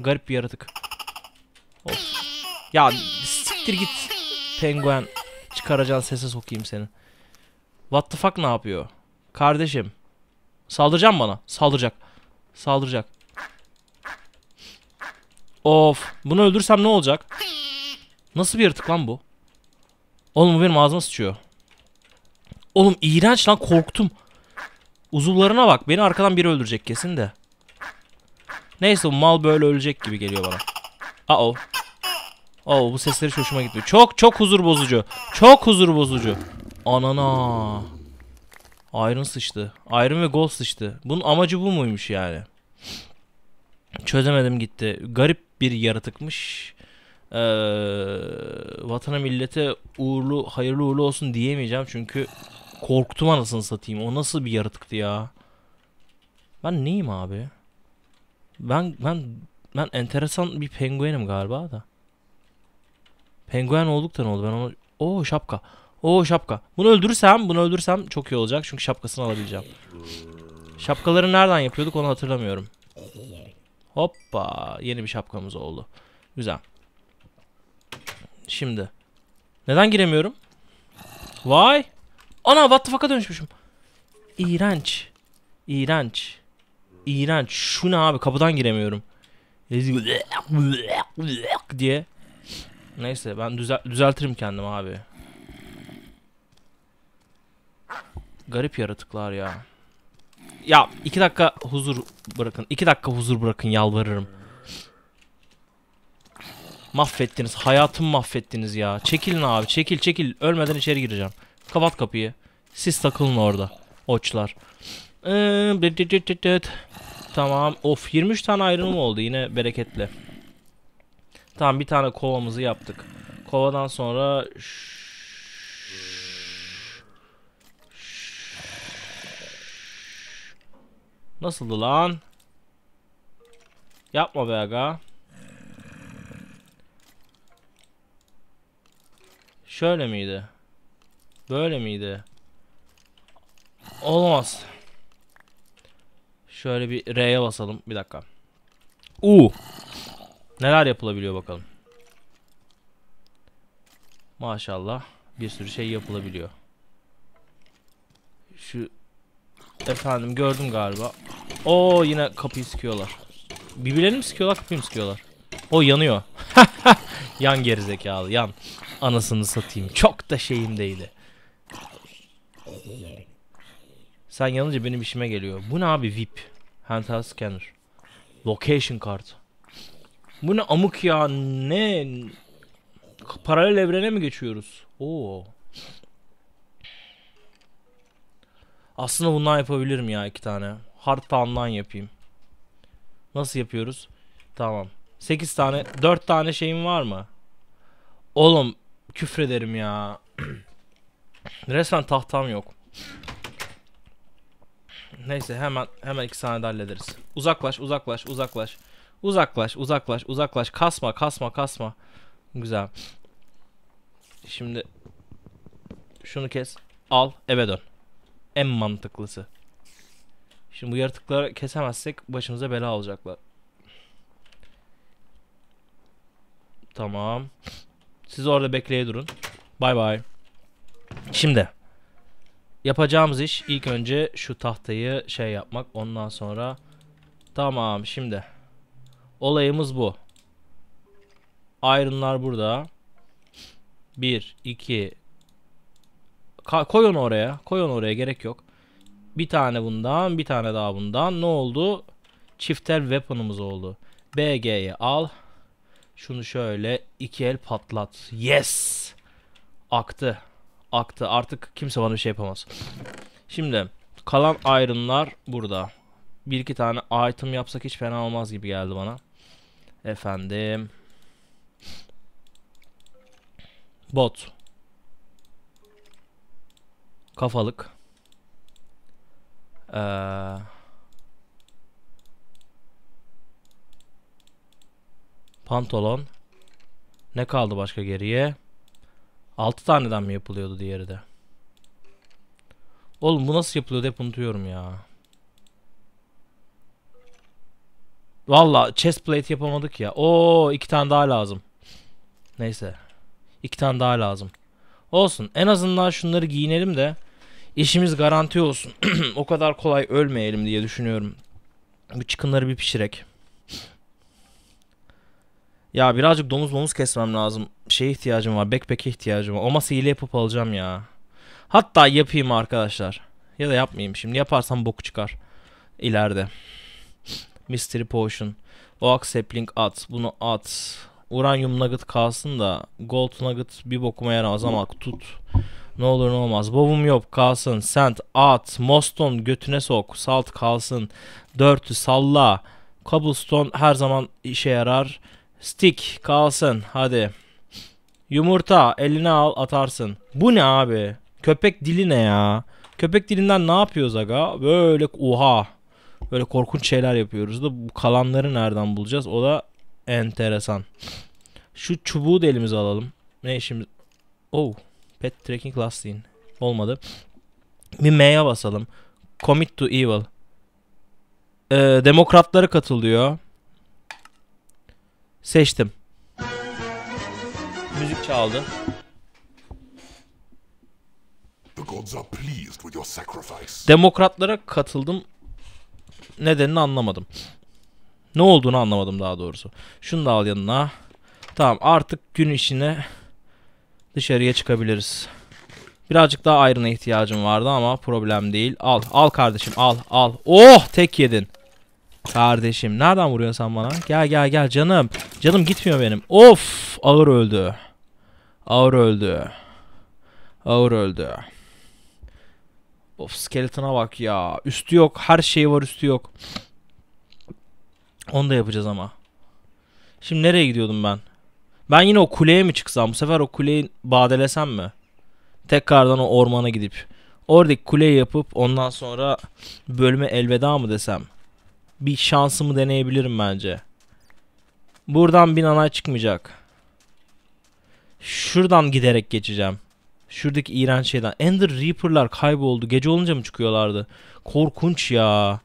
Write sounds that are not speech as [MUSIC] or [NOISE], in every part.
Garip bir yaratık. Of. Ya siktir git. Penguen. Çıkaracağın sese sokayım seni. What the fuck ne yapıyor? Kardeşim. Saldıracak bana. Saldıracak. Saldıracak. Of. Bunu öldürsem ne olacak? Nasıl bir yaratık lan bu? Oğlum bu benim ağzıma sıçıyor. Oğlum iğrenç lan korktum. Uzuvlarına bak. Beni arkadan biri öldürecek kesin de. Neyse bu mal böyle ölecek gibi geliyor bana. Aa o. Oo bu sesleri hiç hoşuma gitmiyor. Çok çok huzur bozucu. Çok huzur bozucu. Anana. Iron sıçtı. Iron ve Gold sıçtı. Bunun amacı bu muymuş yani? Çözemedim gitti. Garip bir yaratıkmış. Ee, vatana millete uğurlu, hayırlı uğurlu olsun diyemeyeceğim çünkü korktum anasını satayım. O nasıl bir yaratıktı ya? Ben neyim abi? Ben ben ben enteresan bir penguenim galiba da. Penguen olduk da ne oldu? Ben onu... Oo şapka. Oo şapka. Bunu öldürürsem, bunu öldürürsem çok iyi olacak. Çünkü şapkasını alabileceğim. Şapkaları nereden yapıyorduk onu hatırlamıyorum. Hoppa. Yeni bir şapkamız oldu. Güzel. Şimdi. Neden giremiyorum? Vay. Ana what the fuck'a dönüşmüşüm. İğrenç. İğrenç. İğrenç. Şu ne abi kapıdan giremiyorum. diye. Neyse ben düzel düzeltirim kendim abi. Garip yaratıklar ya. Ya iki dakika huzur bırakın. iki dakika huzur bırakın yalvarırım. Mahvettiniz. Hayatımı mahvettiniz ya. Çekilin abi. Çekil çekil. Ölmeden içeri gireceğim. Kapat kapıyı. Siz takılın orada. Oçlar. Tamam. Of 23 tane ayrılım oldu. Yine bereketli. Tamam bir tane kovamızı yaptık. Kovadan sonra Nasıldı lan? Yapma be aga. Şöyle miydi? Böyle miydi? Olmaz. Şöyle bir R'ye basalım. Bir dakika. U. Neler yapılabiliyor bakalım. Maşallah. Bir sürü şey yapılabiliyor. Şu efendim gördüm galiba. O yine kapıyı sıkıyorlar. Birbirlerini mi sıkıyorlar kapıyı mı sıkıyorlar? O yanıyor. [LAUGHS] yan gerizekalı yan. Anasını satayım. Çok da şeyimdeydi. Sen yanınca benim işime geliyor. Bu ne abi VIP? Handheld scanner. Location card. Bu ne amık ya ne? Paralel evrene mi geçiyoruz? Oo. Aslında bundan yapabilirim ya iki tane. Hard Town'dan yapayım. Nasıl yapıyoruz? Tamam. 8 tane 4 tane şeyim var mı? Oğlum küfrederim ya. [CLEARS THROAT] Resmen tahtam yok. Neyse hemen hemen iki saniye hallederiz. Uzaklaş uzaklaş uzaklaş. Uzaklaş uzaklaş uzaklaş. Kasma kasma kasma. Güzel. Şimdi şunu kes. Al eve dön. En mantıklısı. Şimdi bu yaratıkları kesemezsek başımıza bela olacaklar. Tamam. Siz orada bekleye durun. Bay bay. Şimdi yapacağımız iş ilk önce şu tahtayı şey yapmak. Ondan sonra tamam şimdi olayımız bu. Iron'lar burada. 1 2 koy onu oraya. Koy onu oraya gerek yok. Bir tane bundan, bir tane daha bundan. Ne oldu? Çifter weapon'ımız oldu. BG'yi al. Şunu şöyle iki el patlat. Yes! Aktı. Aktı. Artık kimse bana bir şey yapamaz. Şimdi kalan iron'lar burada. Bir iki tane item yapsak hiç fena olmaz gibi geldi bana. Efendim. Bot. Kafalık. Ee, pantolon. Ne kaldı başka geriye? 6 taneden mi yapılıyordu diğeri de? Oğlum bu nasıl yapılıyordu hep unutuyorum ya. Valla chest plate yapamadık ya. Oo iki tane daha lazım. Neyse. İki tane daha lazım. Olsun. En azından şunları giyinelim de işimiz garanti olsun. [CLEARS THROAT] o kadar kolay ölmeyelim diye düşünüyorum. Bu çıkınları bir pişirek. Ya birazcık domuz domuz kesmem lazım. Şeye ihtiyacım var. Backpack'e ihtiyacım var. Olmazsa hile yapıp alacağım ya. Hatta yapayım arkadaşlar. Ya da yapmayayım. Şimdi yaparsam boku çıkar. İleride. Mystery Potion. Oak Sapling at. Bunu at. Uranyum Nugget kalsın da Gold Nugget bir bokuma yaramaz ama tut. Ne olur ne olmaz. Bobum yok kalsın. Sent at. Moston götüne sok. Salt kalsın. Dörtü salla. Cobblestone her zaman işe yarar. Stick kalsın. Hadi. Yumurta eline al atarsın. Bu ne abi? Köpek dili ne ya? Köpek dilinden ne yapıyoruz aga? Böyle oha. Böyle korkunç şeyler yapıyoruz da bu kalanları nereden bulacağız? O da enteresan. Şu çubuğu da elimize alalım. Ne işimiz? Oh. Pet tracking last seen. Olmadı. Bir M'ye basalım. Commit to evil. Ee, demokratları katılıyor. Seçtim. Müzik çaldı. The gods are pleased with your sacrifice. Demokratlara katıldım. Nedenini anlamadım. Ne olduğunu anlamadım daha doğrusu. Şunu da al yanına. Tamam artık gün işine dışarıya çıkabiliriz. Birazcık daha ayrına ihtiyacım vardı ama problem değil. Al al kardeşim al al. Oh tek yedin. Kardeşim nereden vuruyorsun sen bana? Gel gel gel canım. Canım gitmiyor benim. Of ağır öldü. Ağır öldü. Ağır öldü. Of skeleton'a bak ya. Üstü yok. Her şey var üstü yok. Onu da yapacağız ama. Şimdi nereye gidiyordum ben? Ben yine o kuleye mi çıksam? Bu sefer o kuleyi badelesem mi? Tekrardan o ormana gidip. Oradaki kuleyi yapıp ondan sonra bölüme elveda mı desem? Bir şansımı deneyebilirim bence. Buradan bir nanay çıkmayacak. Şuradan giderek geçeceğim. Şuradaki iğrenç şeyden. Ender Reaper'lar kayboldu. Gece olunca mı çıkıyorlardı? Korkunç ya.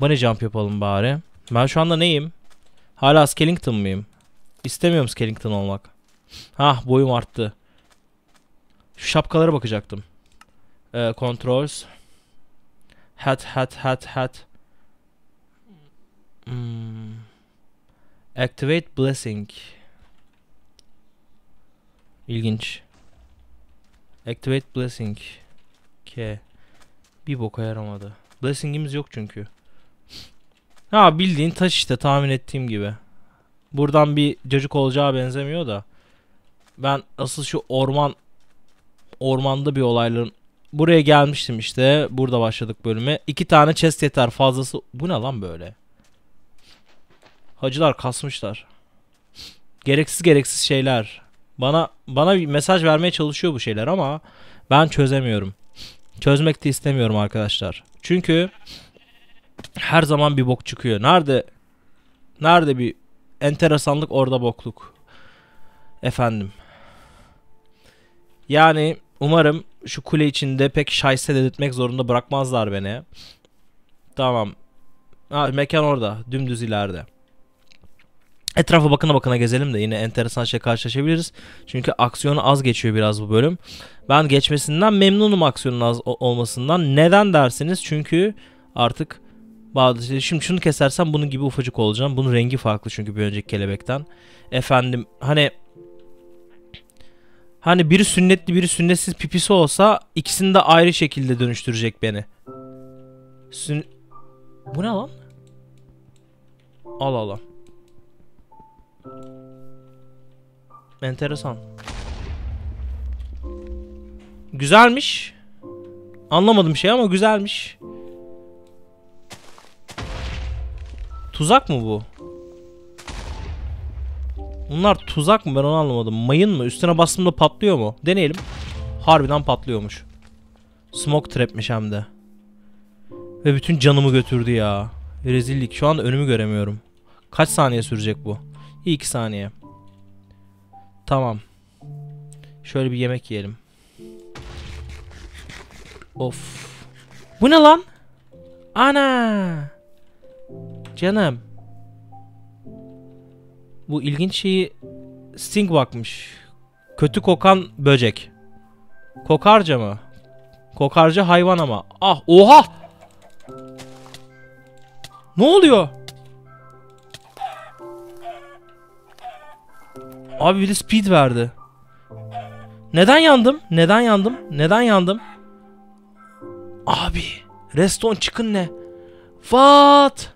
Bunny jump yapalım bari. Ben şu anda neyim? Hala Skellington mıyım? İstemiyorum Skellington olmak. Hah boyum arttı. Şu şapkalara bakacaktım. Ee, controls. Hat hat hat hat. Activate blessing. İlginç. Activate blessing. K. Bir boka yaramadı. Blessing'imiz yok çünkü. Ha bildiğin taş işte tahmin ettiğim gibi. Buradan bir cacık olacağı benzemiyor da. Ben asıl şu orman ormanda bir olayların buraya gelmiştim işte. Burada başladık bölüme. İki tane chest yeter fazlası. Bu ne lan böyle? Hacılar kasmışlar. Gereksiz gereksiz şeyler. Bana bana bir mesaj vermeye çalışıyor bu şeyler ama ben çözemiyorum. Çözmek de istemiyorum arkadaşlar. Çünkü her zaman bir bok çıkıyor. Nerede nerede bir enteresanlık orada bokluk. Efendim. Yani umarım şu kule içinde pek şahise dedirtmek zorunda bırakmazlar beni. Tamam. Ha, mekan orada. Dümdüz ileride. Etrafa bakına bakına gezelim de yine enteresan şey karşılaşabiliriz. Çünkü aksiyonu az geçiyor biraz bu bölüm. Ben geçmesinden memnunum aksiyonun az olmasından. Neden dersiniz? Çünkü artık bazı şimdi şunu kesersem bunun gibi ufacık olacağım. Bunun rengi farklı çünkü bir önceki kelebekten. Efendim hani hani biri sünnetli biri sünnetsiz pipisi olsa ikisini de ayrı şekilde dönüştürecek beni. Sün Bu ne lan? Al al al. Enteresan. Güzelmiş. Anlamadım şey ama güzelmiş. Tuzak mı bu? Bunlar tuzak mı ben onu anlamadım. Mayın mı? Üstüne bastığımda patlıyor mu? Deneyelim. Harbiden patlıyormuş. Smoke trap'miş hem de. Ve bütün canımı götürdü ya. Rezillik. Şu an önümü göremiyorum. Kaç saniye sürecek bu? 2 saniye. Tamam. Şöyle bir yemek yiyelim. Of. Bu ne lan? Ana. Canım. Bu ilginç şeyi Sting bakmış. Kötü kokan böcek. Kokarca mı? Kokarca hayvan ama. Ah oha! Ne oluyor? Abi bir de speed verdi. Neden yandım? Neden yandım? Neden yandım? Abi, Reston çıkın ne? What?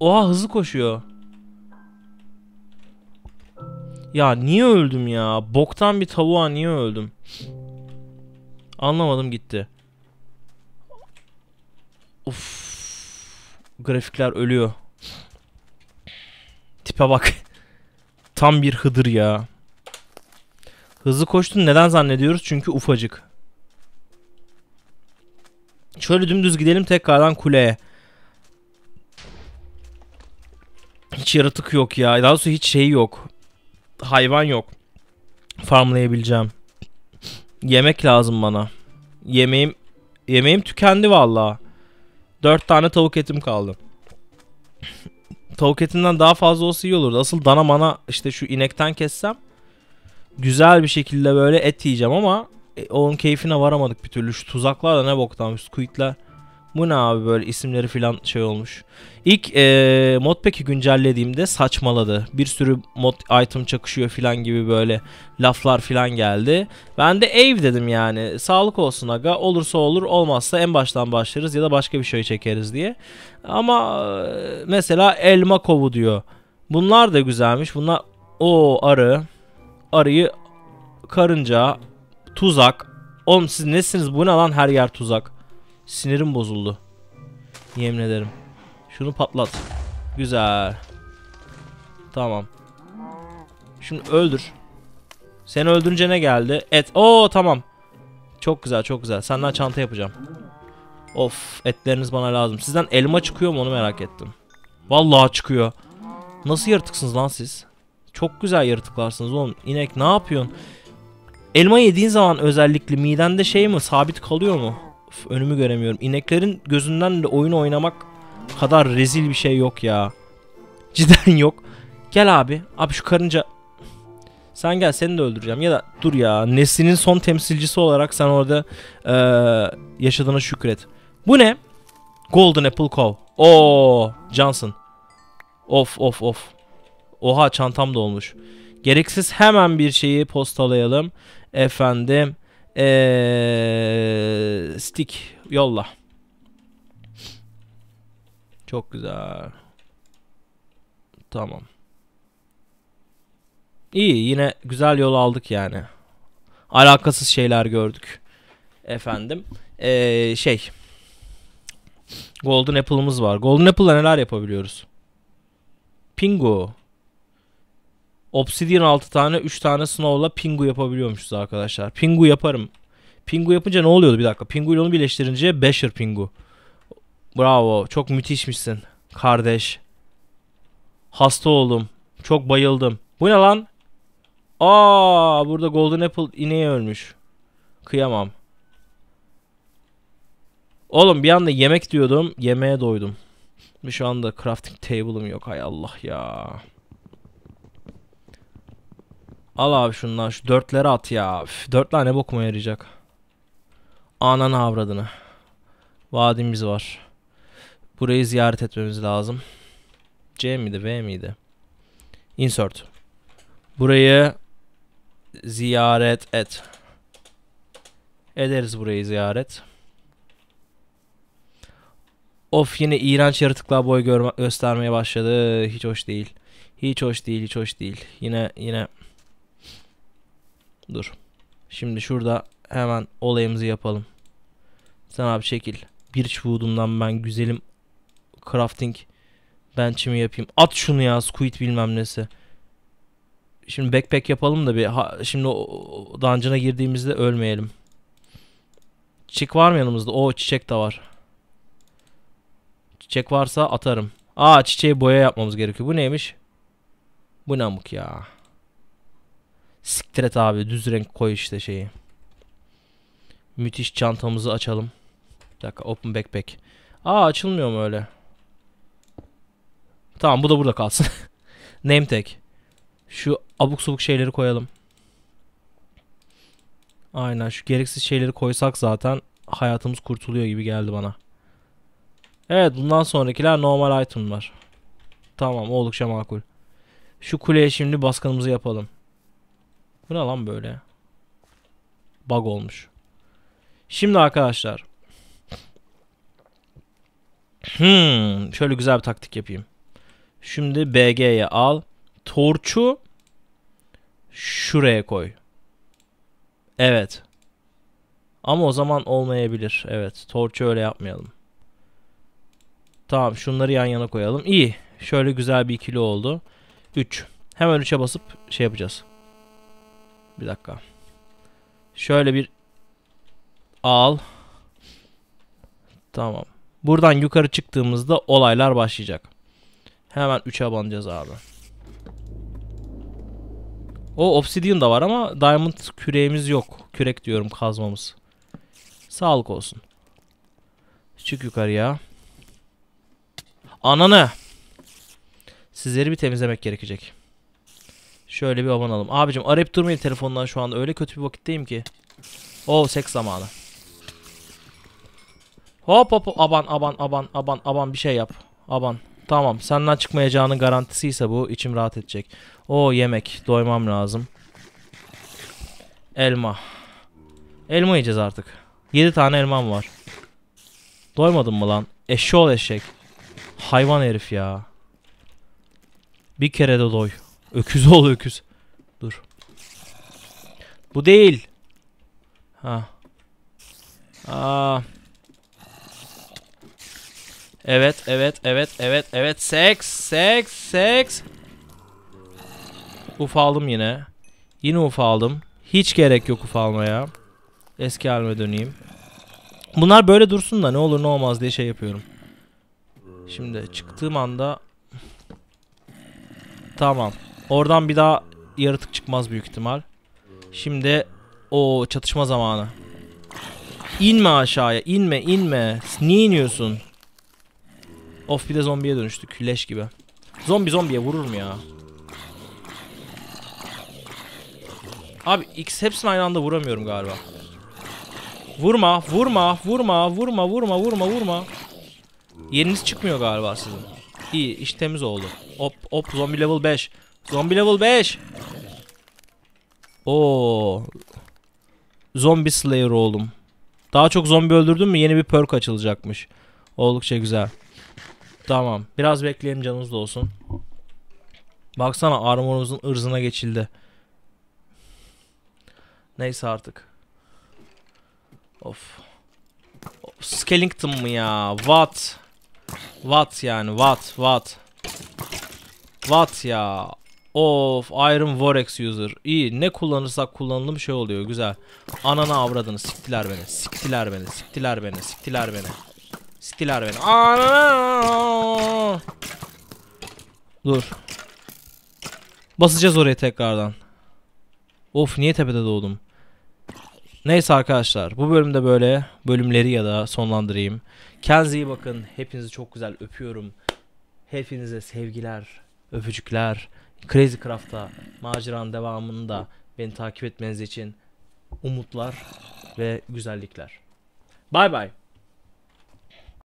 Oha hızlı koşuyor. Ya niye öldüm ya? Boktan bir tavuğa niye öldüm? Anlamadım gitti. Uf. Grafikler ölüyor. Tipe bak. Tam bir hıdır ya. Hızlı koştun neden zannediyoruz? Çünkü ufacık. Şöyle dümdüz gidelim tekrardan kuleye. Hiç yaratık yok ya. Daha doğrusu hiç şey yok. Hayvan yok. Farmlayabileceğim. Yemek lazım bana. Yemeğim yemeğim tükendi valla. 4 tane tavuk etim kaldı. Tavuk etinden daha fazla olsa iyi olurdu. Asıl dana mana işte şu inekten kessem güzel bir şekilde böyle et yiyeceğim ama e, onun keyfine varamadık bir türlü. Şu tuzaklar da ne boktan squidler. Bu ne abi böyle isimleri filan şey olmuş. İlk e, modpack'i güncellediğimde saçmaladı. Bir sürü mod item çakışıyor filan gibi böyle laflar filan geldi. Ben de ev dedim yani. Sağlık olsun aga. Olursa olur olmazsa en baştan başlarız ya da başka bir şey çekeriz diye. Ama e, mesela elma kovu diyor. Bunlar da güzelmiş. Bunlar o arı. Arıyı karınca tuzak. Oğlum siz nesiniz? Bu ne lan her yer tuzak. Sinirim bozuldu. Yemin ederim. Şunu patlat. Güzel. Tamam. Şunu öldür. Seni öldürünce ne geldi? Et. Oo tamam. Çok güzel çok güzel. Senden çanta yapacağım. Of etleriniz bana lazım. Sizden elma çıkıyor mu onu merak ettim. Vallahi çıkıyor. Nasıl yaratıksınız lan siz? Çok güzel yaratıklarsınız oğlum. İnek ne yapıyorsun? Elma yediğin zaman özellikle midende şey mi sabit kalıyor mu? Üf, önümü göremiyorum. İneklerin gözünden de oyun oynamak kadar rezil bir şey yok ya. [LAUGHS] Cidden yok. Gel abi. Abi şu karınca sen gel seni de öldüreceğim. Ya da dur ya neslinin son temsilcisi olarak sen orada eee yaşadığına şükret. Bu ne? Golden Apple Cow. Oo, Johnson. Of of of. Oha çantam da olmuş. Gereksiz hemen bir şeyi postalayalım. Efendim. Ee, stick yolla. Çok güzel. Tamam. İyi yine güzel yol aldık yani. Alakasız şeyler gördük. Efendim. Ee, şey. Golden Apple'ımız var. Golden Apple'la neler yapabiliyoruz? Pingu. Obsidian 6 tane 3 tane Snow'la Pingu yapabiliyormuşuz arkadaşlar. Pingu yaparım. Pingu yapınca ne oluyordu bir dakika. Pingu ile onu birleştirince Basher Pingu. Bravo. Çok müthişmişsin. Kardeş. Hasta oldum. Çok bayıldım. Bu ne lan? Aa, burada Golden Apple ineği ölmüş. Kıyamam. Oğlum bir anda yemek diyordum. Yemeğe doydum. Şu anda crafting table'ım yok. Hay Allah ya. Al abi şundan şu dörtleri at ya. Üf, dörtler ne bokuma yarayacak. Ananı avradını. Vadimiz var. Burayı ziyaret etmemiz lazım. C miydi V miydi? Insert. Burayı ziyaret et. Ederiz burayı ziyaret. Of yine iğrenç yaratıklar boy göstermeye başladı. Hiç hoş değil. Hiç hoş değil, hiç hoş değil. Yine yine Dur. Şimdi şurada hemen olayımızı yapalım. Sen abi çekil. Birchwood'umdan ben güzelim crafting bench'imi yapayım. At şunu ya squid bilmem nesi. Şimdi backpack yapalım da bir ha, şimdi o, o dungeon'a girdiğimizde ölmeyelim. Çiçek var mı yanımızda? O çiçek de var. Çiçek varsa atarım. Aa çiçeği boya yapmamız gerekiyor. Bu neymiş? Bu namık ya. Siktir abi düz renk koy işte şeyi. Müthiş çantamızı açalım. Bir dakika open backpack. Aa açılmıyor mu öyle? Tamam bu da burada kalsın. [LAUGHS] Name tag. Şu abuk subuk şeyleri koyalım. Aynen şu gereksiz şeyleri koysak zaten hayatımız kurtuluyor gibi geldi bana. Evet bundan sonrakiler normal itemlar. Tamam oldukça makul. Şu kuleye şimdi baskınımızı yapalım. Bu ne lan böyle? Bug olmuş. Şimdi arkadaşlar. Hmm, şöyle güzel bir taktik yapayım. Şimdi BG'ye al. Torçu şuraya koy. Evet. Ama o zaman olmayabilir. Evet. Torçu öyle yapmayalım. Tamam şunları yan yana koyalım. İyi. Şöyle güzel bir ikili oldu. 3. Hemen 3'e basıp şey yapacağız. Bir dakika. Şöyle bir al. Tamam. Buradan yukarı çıktığımızda olaylar başlayacak. Hemen 3'e banacağız abi. O obsidian da var ama diamond küreğimiz yok. Kürek diyorum kazmamız. Sağlık olsun. Çık yukarıya. Ananı. Sizleri bir temizlemek gerekecek. Şöyle bir abanalım. Abicim arayıp durmayın telefondan şu anda. Öyle kötü bir vakitteyim ki. O seks zamanı. Hop hop aban aban aban aban aban bir şey yap. Aban. Tamam senden çıkmayacağının garantisiyse bu içim rahat edecek. O yemek doymam lazım. Elma. Elma yiyeceğiz artık. 7 tane elmam var. Doymadın mı lan? Eşşoğlu eşek. Hayvan herif ya. Bir kere de doy. Öküz ol öküz. Dur. Bu değil. Ha. Aa. Evet, evet, evet, evet, evet. Seks, seks, seks. Ufaldım yine. Yine ufaldım. Hiç gerek yok ufalmaya. Eski halime döneyim. Bunlar böyle dursun da ne olur ne olmaz diye şey yapıyorum. Şimdi çıktığım anda Tamam. Oradan bir daha yaratık çıkmaz büyük ihtimal. Şimdi o çatışma zamanı. İnme aşağıya. inme inme. Niye iniyorsun? Of bir de zombiye dönüştük. Leş gibi. Zombi zombiye vurur mu ya? Abi X hepsini aynı anda vuramıyorum galiba. Vurma, vurma, vurma, vurma, vurma, vurma, vurma. Yeriniz çıkmıyor galiba sizin. İyi, iş temiz oldu. Hop, hop, zombi level 5. Zombi level 5. Oo. Zombi slayer oldum. Daha çok zombi öldürdüm mü yeni bir perk açılacakmış. Oldukça güzel. Tamam. Biraz bekleyelim canımız da olsun. Baksana armorumuzun ırzına geçildi. Neyse artık. Of. Of, Skellington mı ya? What? What yani? What? What? What ya? Of Iron Vorex user. İyi ne kullanırsak kullanılı bir şey oluyor. Güzel. Ananı avradını siktiler beni. Siktiler beni. Siktiler beni. Siktiler beni. Siktiler beni. Ana! Dur. Basacağız oraya tekrardan. Of niye tepede doğdum? Neyse arkadaşlar bu bölümde böyle bölümleri ya da sonlandırayım. Kendinize iyi bakın. Hepinizi çok güzel öpüyorum. Hepinize sevgiler, öpücükler. Crazy Craft'ta maceranın devamını da beni takip etmeniz için umutlar ve güzellikler. Bay bay.